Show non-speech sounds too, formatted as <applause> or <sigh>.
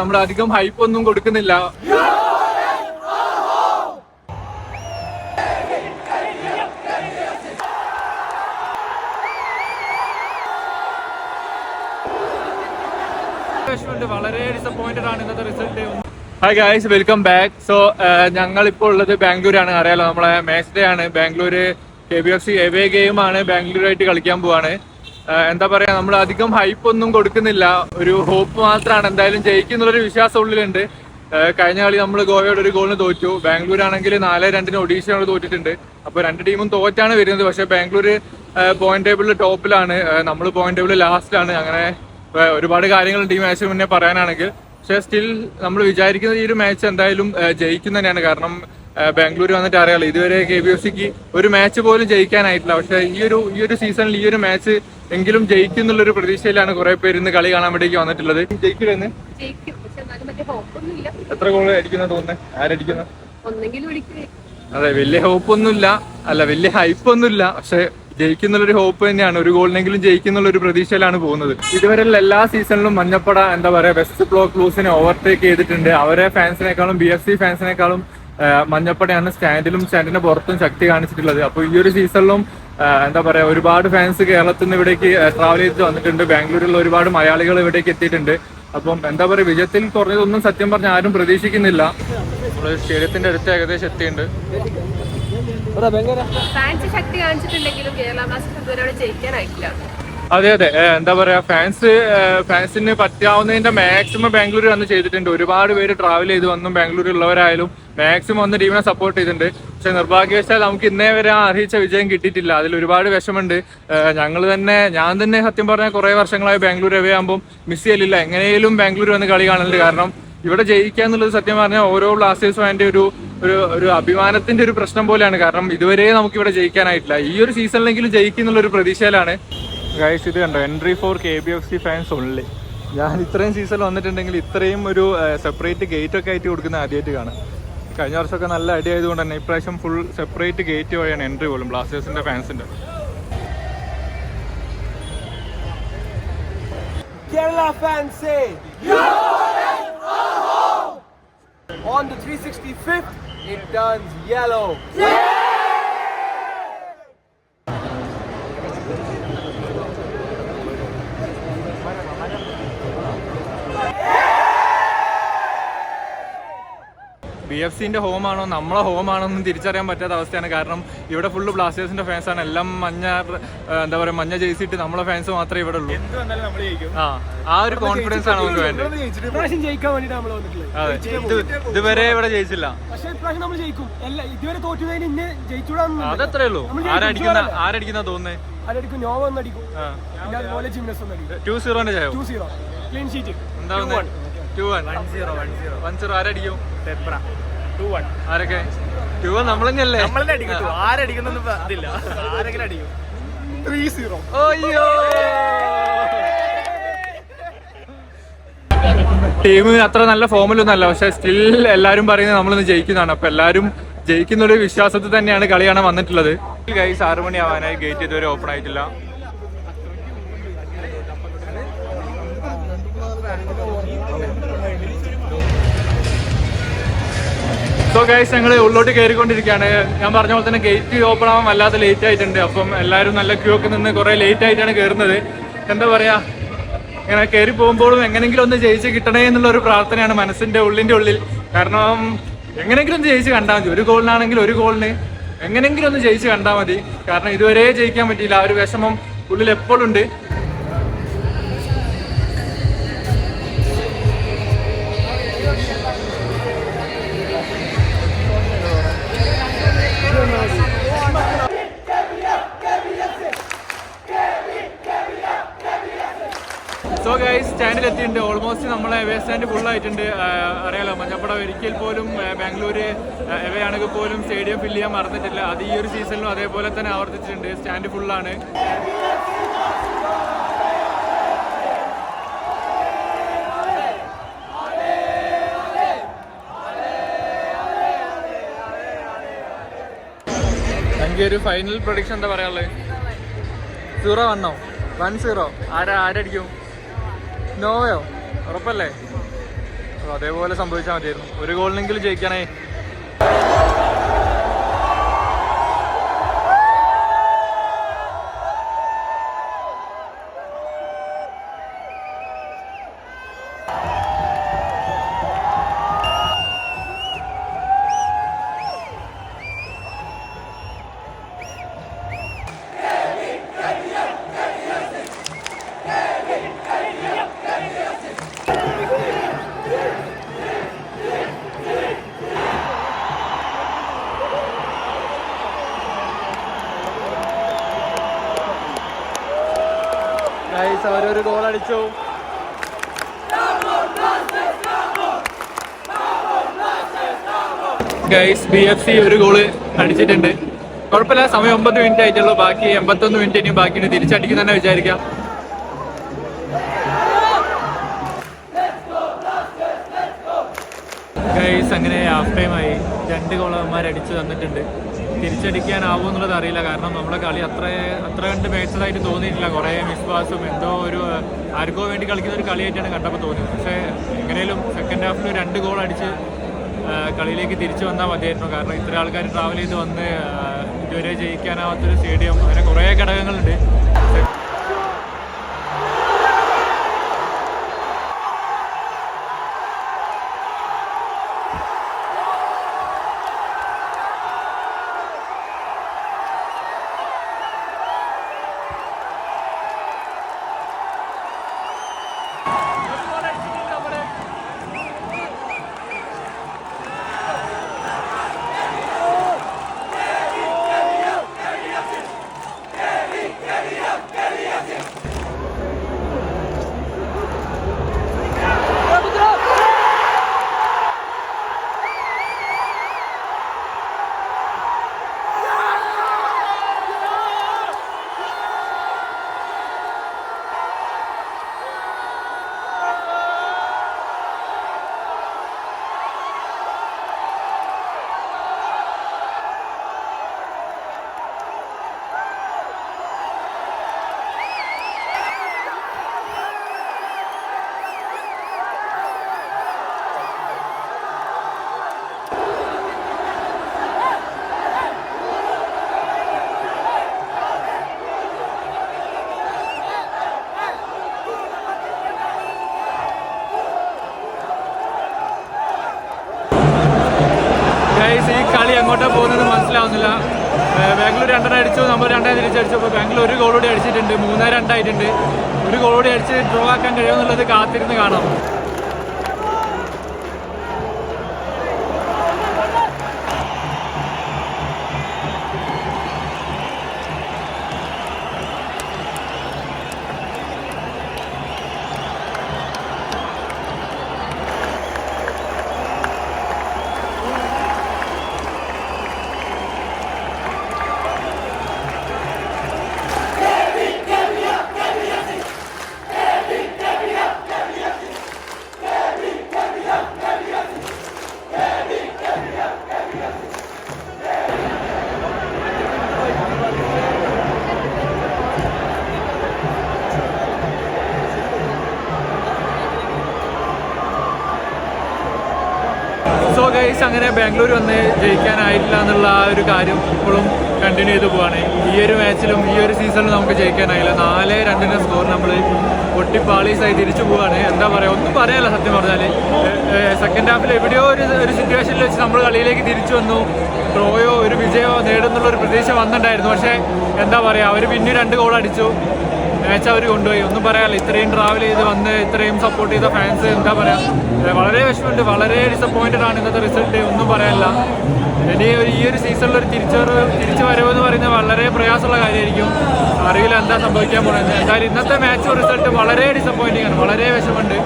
നമ്മൾ അധികം ഹൈപ്പ് ഒന്നും കൊടുക്കുന്നില്ല. വളരെ ഡിസപ്പോയിന്റഡ് ആണ് ഇന്നത്തെ result hi guys welcome back so ഞങ്ങൾ ഇപ്പോൾ ഉള്ളത് ബാംഗ്ലൂരാണ്. അറിയാലോ നമ്മളെ മാച്ച് ഡേ ആണ്. Bangalore K B F C away game ആണ്. ബാംഗ്ലൂരായിട്ട് കളിക്കാൻ പോവാണ്. എന്താ പറയാ നമ്മൾ അധികം ഹൈപ്പ് ഒന്നും കൊടുക്കുന്നില്ല. ഒരു ഹോപ്പ് മാത്രമാണ് എന്തായാലും ജയിക്കുന്നുള്ളൊരു വിശ്വാസം ഉള്ളിലുണ്ട്. കഴിഞ്ഞ കളി നമ്മൾ ഗോവയുടെ ഒരു ഗോളിന് തോറ്റു. ബാംഗ്ലൂർ ആണെങ്കിൽ നാല് രണ്ടിന് ഒഡീഷയോട് തോറ്റിട്ടുണ്ട്. അപ്പൊ രണ്ട് ടീമും തോറ്റാണ് വരുന്നത്. പക്ഷെ ബാംഗ്ലൂർ പോയിന്റ് ടേബിളിൽ ടോപ്പിലാണ്. നമ്മൾ പോയിന്റ് ടേബിളിൽ ലാസ്റ്റിലാണ് അങ്ങനെ ഒരുപാട് കാര്യങ്ങൾ ഈ മാച്ചിന് മുന്നേ പറയാനാണെങ്കിൽ. പക്ഷെ സ്റ്റിൽ നമ്മൾ വിചാരിക്കുന്നത് ഈ ഒരു മാച്ച് എന്തായാലും ജയിക്കുന്നതന്നെയാണ് തന്നെയാണ്. കാരണം ബാംഗ്ലൂർ വന്നിട്ട് അറിയാലോ ഇതുവരെ കെ ബി എഫ് സിക്ക് ഒരു മാച്ച് പോലും ജയിക്കാനായിട്ടില്ല. പക്ഷെ ഈ ഒരു ഈ ഒരു സീസണിൽ ഈ ഒരു മാച്ച് എങ്കിലും ജയിക്കും ഒരു പ്രതീക്ഷയിലാണ് കുറെ പേര് ഇന്ന് കളി കാണാൻ വേണ്ടി വന്നിട്ടുള്ളത്. ജയിക്കില്ലെന്ന് എത്ര ഗോൾ അടിക്കുന്ന തോന്നുന്നത് ആരടിക്കുന്ന? അതെ വലിയ ഹോപ്പൊന്നുമില്ല അല്ല വലിയ ഹൈപ്പൊന്നുമില്ല പക്ഷെ ജയിക്കുന്നുള്ളൊരു ഹോപ്പ് തന്നെയാണ്. ഒരു ഗോളിനെങ്കിലും ജയിക്കുന്നുള്ള ഒരു പ്രതീക്ഷയിലാണ് പോകുന്നത്. ഇതുവരെയുള്ള എല്ലാ സീസണിലും മഞ്ഞപ്പട എന്താ പറയാ ബെസ്റ്റ് ബ്ലോക്ക് ലൂസിനെ ഓവർടേക്ക് ചെയ്തിട്ടുണ്ട്. അവരെ ഫാൻസിനേക്കാളും ബി എഫ് സി ഫാൻസിനേക്കാളും മഞ്ഞപ്പടയാണ് സ്റ്റാൻഡിലും സ്റ്റാൻഡിന്റെ പുറത്തും ശക്തി കാണിച്ചിട്ടുള്ളത്. അപ്പൊ ഈ ഒരു സീസണിലും എന്താ പറയാ ഒരുപാട് ഫാൻസ് കേരളത്തിൽ നിന്ന് ഇവിടേക്ക് ട്രാവൽ ചെയ്ത് വന്നിട്ടുണ്ട്. ബാംഗ്ലൂരിലുള്ള ഒരുപാട് മലയാളികൾ ഇവിടേക്ക് എത്തിയിട്ടുണ്ട്. അപ്പം എന്താ പറയാ വിജയത്തിൽ കുറഞ്ഞതൊന്നും സത്യം പറഞ്ഞ ആരും പ്രതീക്ഷിക്കുന്നില്ല. നമ്മൾ സ്റ്റേഡിയത്തിന്റെ അടുത്ത് ഏകദേശം എത്തിയിട്ടുണ്ട്. ഫാൻസ് ശക്തി കാണിച്ചിട്ടുണ്ടെങ്കിലും കേരള ബ്ലാസ്റ്റേഴ്സ് ഇതുവരെ ജയിക്കാനായിട്ടില്ല. അതെ അതെ. എന്താ പറയാ ഫാൻസ് ഫാൻസിന് പറ്റാവുന്നതിന്റെ മാക്സിമം ബാംഗ്ലൂർ വന്ന് ചെയ്തിട്ടുണ്ട്. ഒരുപാട് പേര് ട്രാവൽ ചെയ്ത് വന്നും ബാംഗ്ലൂരിൽ ഉള്ളവരായാലും മാക്സിമം ഒന്ന് ടീമിനെ സപ്പോർട്ട് ചെയ്തിട്ടുണ്ട്. പക്ഷെ നിർഭാഗ്യവശാൽ നമുക്ക് ഇന്നേ വരെ ആ അർഹിച്ച വിജയം കിട്ടിയിട്ടില്ല. അതിൽ ഒരുപാട് വിഷമുണ്ട് ഞങ്ങൾ തന്നെ ഞാൻ തന്നെ സത്യം പറഞ്ഞാൽ കുറെ വർഷങ്ങളായി ബാംഗ്ലൂർ എവേ ആകുമ്പോൾ മിസ് ചെയ്യലില്ല. എങ്ങനെയും ബാംഗ്ലൂർ വന്ന് കളി കാണലുണ്ട്. കാരണം ഇവിടെ ജയിക്കുക എന്നുള്ളത് സത്യം പറഞ്ഞാൽ ഓരോ ബ്ലാസ്റ്റേഴ്സ് ഫാന്റെ ഒരു ഒരു ഒരു അഭിമാനത്തിന്റെ ഒരു പ്രശ്നം പോലെയാണ്. കാരണം ഇതുവരെ നമുക്ക് ഇവിടെ ജയിക്കാനായിട്ടില്ല. ഈ ഒരു സീസണിലെങ്കിലും ജയിക്കുന്നുള്ള ഒരു പ്രതീക്ഷയിലാണ്. ഗൈസ് ഇത് കണ്ടോ? Entry for K B F C fans ഉള്ളി ഞാൻ ഇത്രയും സീസൺ വന്നിട്ടുണ്ടെങ്കിൽ ഇത്രയും ഒരു സെപ്പറേറ്റ് ഗേറ്റ് ഒക്കെ ആയിട്ട് കൊടുക്കുന്ന ആദ്യമായിട്ട് കാണാം. കഴിഞ്ഞ വർഷമൊക്കെ നല്ല അടി ആയതുകൊണ്ട് തന്നെ ഇപ്രാവശ്യം ഫുൾ സെപ്പറേറ്റ് ഗേറ്റ് വഴിയാണ് എൻട്രി പോലും ബ്ലാസ്റ്റേഴ്സിന്റെ ഫാൻസിന്റെ On the 365th, it turns yellow. B F സിന്റെ ഹോമാണോ നമ്മളെ ഹോമാണോ എന്ന് തിരിച്ചറിയാൻ പറ്റാത്ത അവസ്ഥയാണ്. കാരണം ഇവിടെ ഫുള്ള് ബ്ലാസ്റ്റേഴ്സിന്റെ ഫാൻസ് ആണ്. എല്ലാം മഞ്ഞ എന്താ പറയാ മഞ്ഞ ജയിച്ചിട്ട് നമ്മളെ ഫാൻസ് മാത്രമേ ഇവിടെ ഉള്ളൂ. ആ ആ ഒരു കോൺഫിഡൻസ് ആണ് നമുക്ക് വേണ്ടത്. ഇതുവരെ ഇവിടെ ജയിച്ചില്ല. പക്ഷെ ഇപ്രാവശ്യം നമ്മൾ ജയിക്കും. എല്ലാ ഇതുവരെ തോറ്റുന്നതിന് ഇന്നെ ജയിച്ചുകൂടാന്ന് അതത്രേ ഉള്ളൂ. ആരടിക്കുന്ന ആരടിക്കുന്ന തോന്നുന്നേ? ആരടിക്കും? നോവ ഒന്നടിക്കും അതുപോലെ ടു സീറോന്റെ ജയോ. ടു സീറോ ക്ലീൻ ഷീറ്റ് എന്താ two one one zero one zero one zero ആരടിക്കും? Two one ആരൊക്കെ? ടു വൺ നമ്മൾ തന്നെയല്ലേ നമ്മളെ അടിക്കും <laughs> ആരടിക്കുന്നൊന്നും ഇതില്ല ആരെങ്കിലും അടിക്കും. ത്രീ സീറോ അയ്യോ! ടീം അത്ര നല്ല ഫോമിലൊന്നും അല്ല പക്ഷെ സ്റ്റിൽ എല്ലാരും പറയുന്നത് നമ്മളിന്ന് ജയിക്കുന്നതാണ്. അപ്പൊ എല്ലാരും ജയിക്കുന്ന ഒരു വിശ്വാസത്തിൽ തന്നെയാണ് കളി കാണാൻ വന്നിട്ടുള്ളത്. ഗൈസ് ആറുമണി ആവാനായി ഗേറ്റ് ഇതുവരെ ഓപ്പൺ ആയിട്ടില്ല. സോ ഗൈസ് ഞങ്ങൾ ഉള്ളോട്ട് കയറിക്കൊണ്ടിരിക്കുകയാണ് ഞാൻ പറഞ്ഞ പോലെ തന്നെ ഗേറ്റ് ഓപ്പൺ ആവാൻ വല്ലാതെ ലേറ്റ് ആയിട്ടുണ്ട്. അപ്പം എല്ലാവരും നല്ല ക്യൂ ഒക്കെ നിന്ന് കുറേ ലേറ്റ് ആയിട്ടാണ് കയറുന്നത് എന്താ പറയാ? ഇങ്ങനെ കയറി പോകുമ്പോഴും എങ്ങനെങ്കിലും ഒന്ന് ജയിച്ച് കിട്ടണേ എന്നുള്ള ഒരു പ്രാർത്ഥനയാണ് മനസ്സിന്റെ ഉള്ളിന്റെ ഉള്ളിൽ. കാരണം എങ്ങനെങ്കിലും ജയിച്ച് കണ്ടാൽ മതി. ഒരു ഗോളിനാണെങ്കിൽ ഒരു ഗോളിന് എങ്ങനെങ്കിലും ഒന്ന് ജയിച്ച് കണ്ടാൽ മതി. കാരണം ഇതുവരെ ജയിക്കാൻ പറ്റിയില്ല. ആ ഒരു വിഷമം ഉള്ളിൽ എപ്പോഴും ഉണ്ട്. സോ ഗൈസ് സ്റ്റാൻഡിൽ എത്തിയിട്ടുണ്ട്. ഓൾമോസ്റ്റ് നമ്മളെ എവേ സ്റ്റാൻഡ് ഫുൾ ആയിട്ടുണ്ട്. അറിയാലോ മഞ്ഞപ്പട ഒരിക്കൽ പോലും ബാംഗ്ലൂർ ബാംഗ്ലൂര് എവേ ആണെങ്കിൽ പോലും സ്റ്റേഡിയം ഫില്ല് ചെയ്യാൻ മറന്നിട്ടില്ല. അത് ഈ ഒരു സീസണിലും അതേപോലെ തന്നെ ആവർത്തിച്ചിട്ടുണ്ട്. സ്റ്റാൻഡ് ഫുള്ളാണ് ഒരു ഫൈനൽ പ്രൊഡിക്ഷൻ എന്താ പറയാനുള്ളത്? സീറോ വണ്ണോ വൺ സീറോ ആരാ ആരടിക്കും? നോവയോ ഉറപ്പല്ലേ? അതേപോലെ സംഭവിച്ചാൽ മതിയായിരുന്നു. ഒരു ഗോളിനെങ്കിലും ജയിക്കണേ ഗൈസ് അവരൊരു ഗോൾ അടിച്ചു. ഗൈസ് ബി എഫ് സി ഒരു ഗോൾ അടിച്ചിട്ടുണ്ട്. കുഴപ്പമില്ല സമയം ഒമ്പത് മിനിറ്റ് ആയിട്ടുള്ളൂ. ബാക്കി എൺപത്തൊന്ന് മിനിറ്റ് ഇനിയും ബാക്കിയുണ്ട്. തിരിച്ചടിക്കും തന്നെ വിചാരിക്കാം. ഗൈസ് അങ്ങനെ ഹാഫ് ടൈമായി രണ്ട് ഗോളന്മാർ അടിച്ചു തന്നിട്ടുണ്ട്. തിരിച്ചടിക്കാനാവും എന്നുള്ളത് അറിയില്ല. കാരണം നമ്മുടെ കളി അത്ര അത്ര കണ്ട് മേച്ചതായിട്ട് തോന്നിയിട്ടില്ല. കുറേ മിസ്ബാസും എന്തോ ഒരു ആർക്കോ വേണ്ടി കളിക്കുന്ന ഒരു കളിയായിട്ടാണ് കണ്ടപ്പോൾ തോന്നിയത്. പക്ഷേ എങ്ങനെയും സെക്കൻഡ് ഹാഫിൽ രണ്ട് ഗോൾ അടിച്ച് കളിയിലേക്ക് തിരിച്ചു വന്നാൽ മതിയായിരുന്നു. കാരണം ഇത്ര ആൾക്കാർ ട്രാവൽ ചെയ്ത് വന്ന് ഇതുവരെ ജയിക്കാനാവാത്തൊരു സ്റ്റേഡിയം അങ്ങനെ കുറേ ഘടകങ്ങളുണ്ട്. കളി പോകുന്നത് മനസ്സിലാവുന്നില്ല. ബാംഗ്ലൂർ രണ്ടെണ്ണം അടിച്ചു നമ്മൾ രണ്ടായി തിരിച്ചടിച്ചു അപ്പോൾ ബാംഗ്ലൂർ ഒരു ഗോൾ കൂടി അടിച്ചിട്ടുണ്ട്. മൂന്നേ രണ്ടായിട്ടുണ്ട്. ഒരു ഗോൾ കൂടി അടിച്ച് ഡ്രോ ആക്കാൻ കഴിയുമെന്നുള്ളത് കാത്തിരുന്ന് കാണാം. ഗൈസ് അങ്ങനെ ബാംഗ്ലൂർ വന്ന് ജയിക്കാനായിട്ടില്ല എന്നുള്ള ആ ഒരു കാര്യം ഇപ്പോഴും കണ്ടിന്യൂ ചെയ്ത് പോവാണ്. ഈ ഒരു മാച്ചിലും ഈ ഒരു സീസണിലും നമുക്ക് ജയിക്കാനായില്ല. നാല് രണ്ടിന് സ്കോർ നമ്മൾ പൊട്ടിപ്പാളീസായി തിരിച്ചു പോവാണ്. എന്താ പറയുക ഒന്നും പറയാല്ല സത്യം പറഞ്ഞാൽ സെക്കൻഡ് ഹാഫിൽ എവിടെയോ ഒരു ഒരു സിറ്റുവേഷനിൽ വെച്ച് നമ്മൾ കളിയിലേക്ക് തിരിച്ചു വന്നു. ഡ്രോയോ ഒരു വിജയമോ നേടുന്നുള്ള ഒരു പ്രതീക്ഷ വന്നിട്ടുണ്ടായിരുന്നു. പക്ഷേ എന്താ പറയുക അവർ പിന്നെ രണ്ട് ഗോൾ അടിച്ചു. മാച്ച് അവർ കൊണ്ടുപോയി. ഒന്നും പറയാല്ല ഇത്രയും ട്രാവൽ ചെയ്ത് വന്ന് ഇത്രയും സപ്പോർട്ട് ചെയ്ത ഫാൻസ് എന്താ പറയാ? ഏഹ് വളരെ വിഷമമുണ്ട്. വളരെ ഡിസപ്പോയിന്റഡ് ആണ് ഇന്നത്തെ റിസൾട്ട് ഒന്നും പറയാനില്ല. ഇനി ഒരു ഈ ഒരു സീസണിൽ ഒരു തിരിച്ചുവരവ് തിരിച്ചു വരവ് എന്ന് പറയുന്നത് വളരെ പ്രയാസമുള്ള കാര്യമായിരിക്കും. അറിയില്ല എന്താ സംഭവിക്കാൻ പോകുന്നത്. എന്തായാലും ഇന്നത്തെ മാച്ച് റിസൾട്ട് വളരെ ഡിസപ്പോയിന്റിംഗ് ആണ്. വളരെ വിഷമമുണ്ട്.